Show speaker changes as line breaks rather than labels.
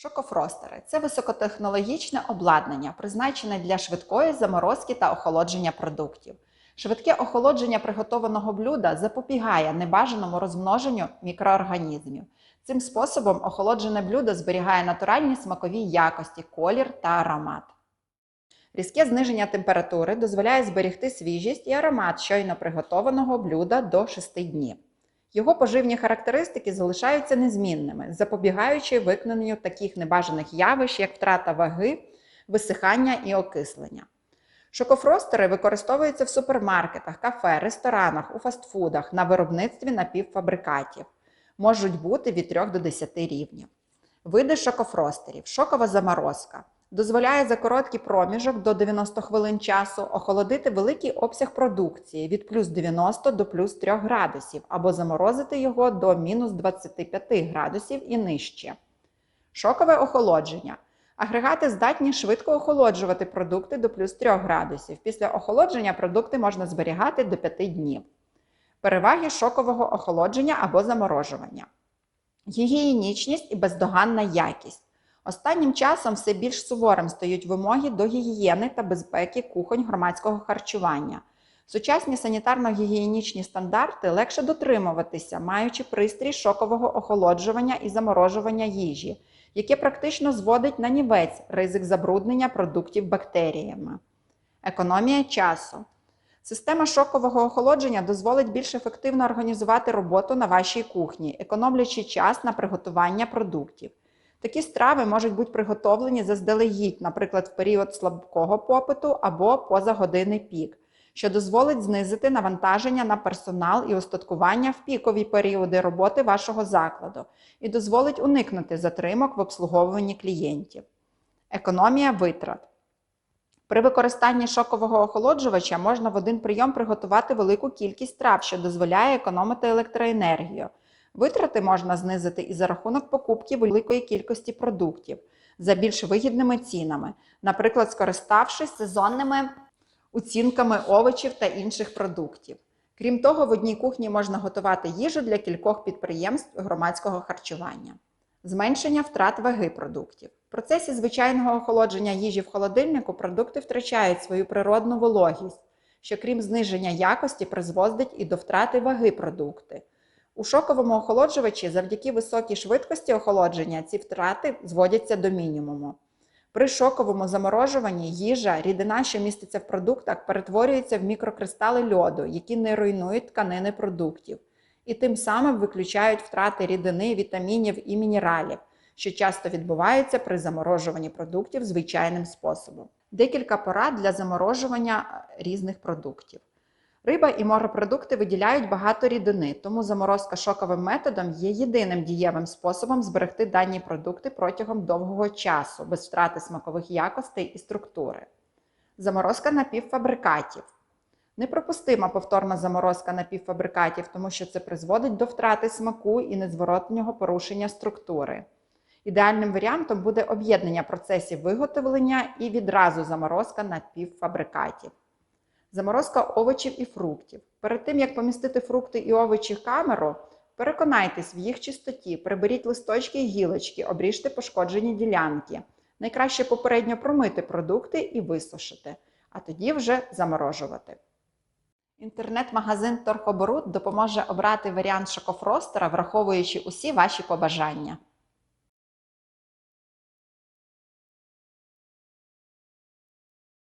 Шокофростери це високотехнологічне обладнання, призначене для швидкої заморозки та охолодження продуктів. Швидке охолодження приготованого блюда запобігає небажаному розмноженню мікроорганізмів. Цим способом охолоджене блюдо зберігає натуральні смакові якості, колір та аромат. Різке зниження температури дозволяє зберегти свіжість і аромат щойно приготованого блюда до 6 днів. Його поживні характеристики залишаються незмінними, запобігаючи викненню таких небажаних явищ, як втрата ваги, висихання і окислення. Шокофростери використовуються в супермаркетах, кафе, ресторанах, у фастфудах на виробництві напівфабрикатів. Можуть бути від 3 до 10 рівнів. Види шокофростерів. Шокова заморозка. Дозволяє за короткий проміжок до 90 хвилин часу охолодити великий обсяг продукції від плюс 90 до плюс 3 градусів або заморозити його до мінус 25 градусів і нижче. Шокове охолодження. Агрегати здатні швидко охолоджувати продукти до плюс 3 градусів. Після охолодження продукти можна зберігати до 5 днів. Переваги шокового охолодження або заморожування. Гігієнічність і бездоганна якість. Останнім часом все більш суворим стають вимоги до гігієни та безпеки кухонь громадського харчування. Сучасні санітарно-гігієнічні стандарти легше дотримуватися, маючи пристрій шокового охолоджування і заморожування їжі, яке практично зводить на нівець ризик забруднення продуктів бактеріями. Економія часу. Система шокового охолодження дозволить більш ефективно організувати роботу на вашій кухні, економлячи час на приготування продуктів. Такі страви можуть бути приготовлені заздалегідь, наприклад, в період слабкого попиту або позагодинний пік, що дозволить знизити навантаження на персонал і устаткування в пікові періоди роботи вашого закладу і дозволить уникнути затримок в обслуговуванні клієнтів. Економія витрат. При використанні шокового охолоджувача можна в один прийом приготувати велику кількість страв, що дозволяє економити електроенергію. Витрати можна знизити і за рахунок покупки великої кількості продуктів за більш вигідними цінами, наприклад, скориставшись сезонними оцінками овочів та інших продуктів. Крім того, в одній кухні можна готувати їжу для кількох підприємств громадського харчування. Зменшення втрат ваги продуктів. В процесі звичайного охолодження їжі в холодильнику продукти втрачають свою природну вологість, що крім зниження якості призводить і до втрати ваги продукти. У шоковому охолоджувачі завдяки високій швидкості охолодження ці втрати зводяться до мінімуму. При шоковому заморожуванні їжа, рідина, що міститься в продуктах, перетворюється в мікрокристали льоду, які не руйнують тканини продуктів, і тим самим виключають втрати рідини, вітамінів і мінералів, що часто відбуваються при заморожуванні продуктів звичайним способом. Декілька порад для заморожування різних продуктів. Риба і морепродукти виділяють багато рідини, тому заморозка шоковим методом є єдиним дієвим способом зберегти дані продукти протягом довгого часу, без втрати смакових якостей і структури. Заморозка напівфабрикатів. Неприпустима повторна заморозка напівфабрикатів, тому що це призводить до втрати смаку і незворотнього порушення структури. Ідеальним варіантом буде об'єднання процесів виготовлення і відразу заморозка напівфабрикатів. Заморозка овочів і фруктів. Перед тим, як помістити фрукти і овочі в камеру, переконайтесь в їх чистоті, приберіть листочки і гілочки, обріжте пошкоджені ділянки. Найкраще попередньо промити продукти і висушити, а тоді вже заморожувати. Інтернет-магазин Торхоборот допоможе обрати варіант шокофростера, враховуючи усі ваші побажання.